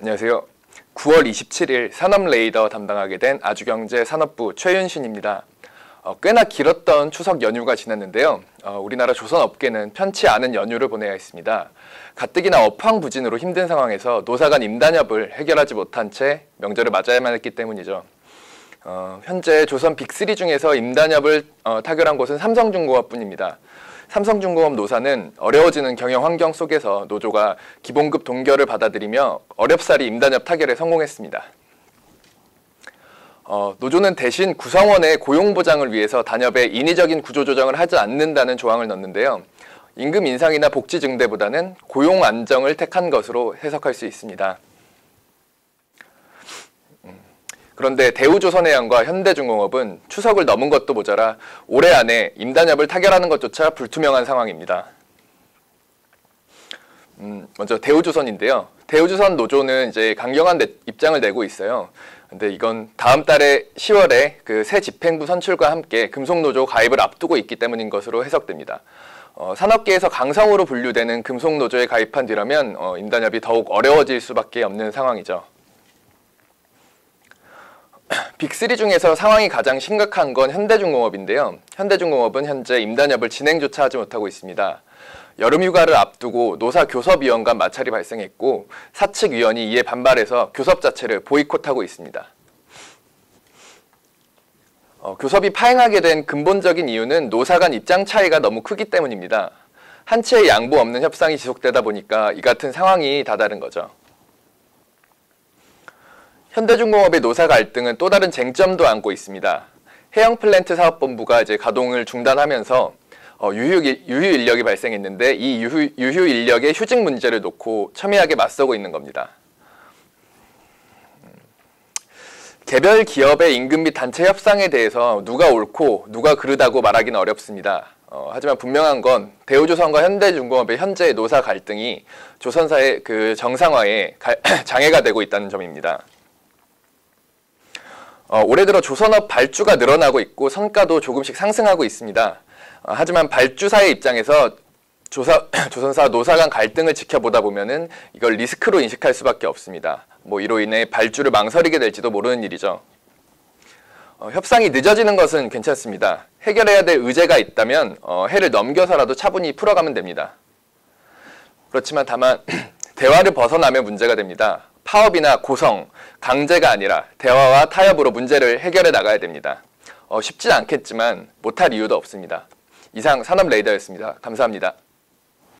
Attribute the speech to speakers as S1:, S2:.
S1: 안녕하세요. 9월 27일 산업 레이더 담당하게 된 아주경제 산업부 최윤신입니다. 어, 꽤나 길었던 추석 연휴가 지났는데요. 어, 우리나라 조선 업계는 편치 않은 연휴를 보내야 했습니다. 가뜩이나 업황부진으로 힘든 상황에서 노사 간 임단협을 해결하지 못한 채 명절을 맞아야만 했기 때문이죠. 어, 현재 조선 빅3 중에서 임단협을 어, 타결한 곳은 삼성중공업뿐입니다. 삼성중공업 노사는 어려워지는 경영 환경 속에서 노조가 기본급 동결을 받아들이며 어렵사리 임단협 타결에 성공했습니다. 어, 노조는 대신 구성원의 고용 보장을 위해서 단협에 인위적인 구조 조정을 하지 않는다는 조항을 넣는데요. 임금 인상이나 복지 증대보다는 고용 안정을 택한 것으로 해석할 수 있습니다. 그런데 대우조선해양과 현대중공업은 추석을 넘은 것도 모자라 올해 안에 임단협을 타결하는 것조차 불투명한 상황입니다. 음, 먼저 대우조선인데요. 대우조선 노조는 이제 강경한 입장을 내고 있어요. 근데 이건 다음 달에 10월에 그 새 집행부 선출과 함께 금속노조 가입을 앞두고 있기 때문인 것으로 해석됩니다. 어, 산업계에서 강성으로 분류되는 금속노조에 가입한 뒤라면 어, 임단협이 더욱 어려워질 수밖에 없는 상황이죠. 빅3 중에서 상황이 가장 심각한 건 현대중공업인데요. 현대중공업은 현재 임단협을 진행조차 하지 못하고 있습니다. 여름 휴가를 앞두고 노사 교섭위원 간 마찰이 발생했고 사측 위원이 이에 반발해서 교섭 자체를 보이콧하고 있습니다. 어, 교섭이 파행하게 된 근본적인 이유는 노사 간 입장 차이가 너무 크기 때문입니다. 한 채의 양보 없는 협상이 지속되다 보니까 이 같은 상황이 다다른 거죠. 현대중공업의 노사 갈등은 또 다른 쟁점도 안고 있습니다. 해양 플랜트 사업본부가 이제 가동을 중단하면서 어, 유휴, 유휴 인력이 발생했는데 이 유휴, 유휴 인력의 휴직 문제를 놓고 첨예하게 맞서고 있는 겁니다. 개별 기업의 임금 및 단체 협상에 대해서 누가 옳고 누가 그르다고 말하기는 어렵습니다. 어, 하지만 분명한 건 대우조선과 현대중공업의 현재 노사 갈등이 조선사의 그 정상화에 가, 장애가 되고 있다는 점입니다. 어, 올해 들어 조선업 발주가 늘어나고 있고 성과도 조금씩 상승하고 있습니다. 어, 하지만 발주사의 입장에서 조사, 조선사 노사 간 갈등을 지켜보다 보면은 이걸 리스크로 인식할 수밖에 없습니다. 뭐 이로 인해 발주를 망설이게 될지도 모르는 일이죠. 어, 협상이 늦어지는 것은 괜찮습니다. 해결해야 될 의제가 있다면 어, 해를 넘겨서라도 차분히 풀어가면 됩니다. 그렇지만 다만 대화를 벗어나면 문제가 됩니다. 파업이나 고성, 강제가 아니라 대화와 타협으로 문제를 해결해 나가야 됩니다. 어, 쉽진 않겠지만 못할 이유도 없습니다. 이상 산업 레이더였습니다. 감사합니다.